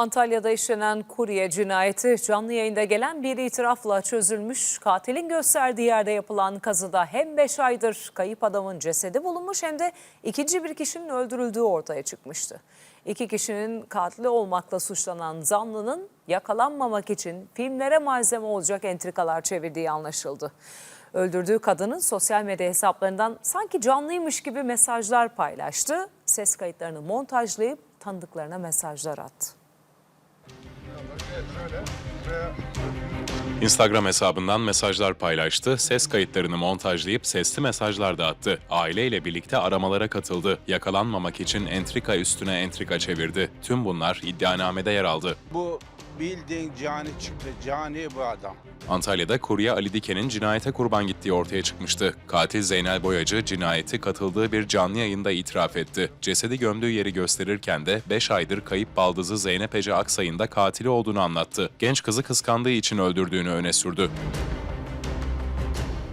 Antalya'da işlenen kurye cinayeti canlı yayında gelen bir itirafla çözülmüş. Katilin gösterdiği yerde yapılan kazıda hem 5 aydır kayıp adamın cesedi bulunmuş hem de ikinci bir kişinin öldürüldüğü ortaya çıkmıştı. İki kişinin katili olmakla suçlanan zanlının yakalanmamak için filmlere malzeme olacak entrikalar çevirdiği anlaşıldı. Öldürdüğü kadının sosyal medya hesaplarından sanki canlıymış gibi mesajlar paylaştı. Ses kayıtlarını montajlayıp tanıdıklarına mesajlar attı. Instagram hesabından mesajlar paylaştı, ses kayıtlarını montajlayıp sesli mesajlar da attı. Aileyle birlikte aramalara katıldı. Yakalanmamak için entrika üstüne entrika çevirdi. Tüm bunlar iddianamede yer aldı. Bu bildiğin cani çıktı. Cani bu adam. Antalya'da kurye Ali Diken'in cinayete kurban gittiği ortaya çıkmıştı. Katil Zeynel Boyacı cinayeti katıldığı bir canlı yayında itiraf etti. Cesedi gömdüğü yeri gösterirken de 5 aydır kayıp baldızı Zeynep Ece Aksay'ın da katili olduğunu anlattı. Genç kızı kıskandığı için öldürdüğünü öne sürdü.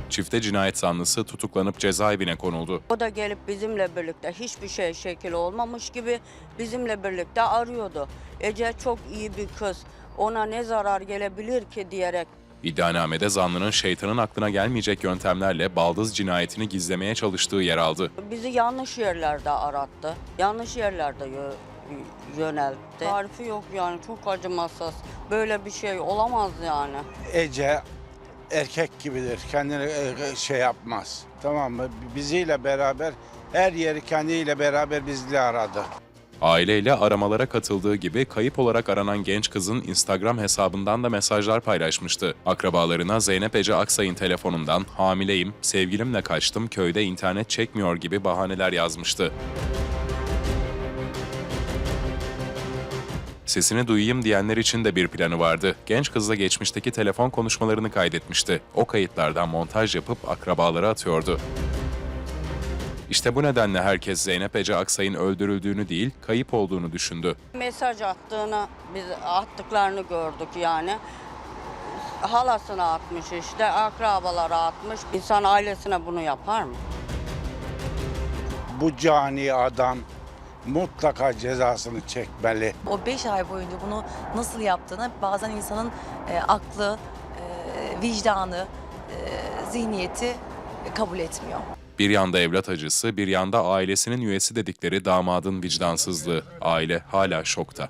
Çifte cinayet zanlısı tutuklanıp cezaevine konuldu. O da gelip bizimle birlikte hiçbir şey şekil olmamış gibi bizimle birlikte arıyordu. Ece çok iyi bir kız. Ona ne zarar gelebilir ki diyerek İddianamede zanlının şeytanın aklına gelmeyecek yöntemlerle baldız cinayetini gizlemeye çalıştığı yer aldı. bizi yanlış yerlerde arattı. Yanlış yerlerde yö- yöneltti. Tarifi yok yani çok acımasız. Böyle bir şey olamaz yani. Ece erkek gibidir. Kendini e, şey yapmaz. Tamam mı? Biziyle beraber her yeri kendiyle beraber bizle aradı. Aileyle aramalara katıldığı gibi kayıp olarak aranan genç kızın Instagram hesabından da mesajlar paylaşmıştı. Akrabalarına Zeynep Ece Aksay'ın telefonundan hamileyim, sevgilimle kaçtım, köyde internet çekmiyor gibi bahaneler yazmıştı. Sesini duyayım diyenler için de bir planı vardı. Genç kızla geçmişteki telefon konuşmalarını kaydetmişti. O kayıtlardan montaj yapıp akrabalara atıyordu. İşte bu nedenle herkes Zeynep Ece Aksay'ın öldürüldüğünü değil, kayıp olduğunu düşündü. Mesaj attığını, biz attıklarını gördük yani. Halasına atmış işte, akrabalara atmış. İnsan ailesine bunu yapar mı? Bu cani adam mutlaka cezasını çekmeli. O 5 ay boyunca bunu nasıl yaptığını bazen insanın e, aklı, e, vicdanı, e, zihniyeti kabul etmiyor. Bir yanda evlat acısı, bir yanda ailesinin üyesi dedikleri damadın vicdansızlığı. Aile hala şokta.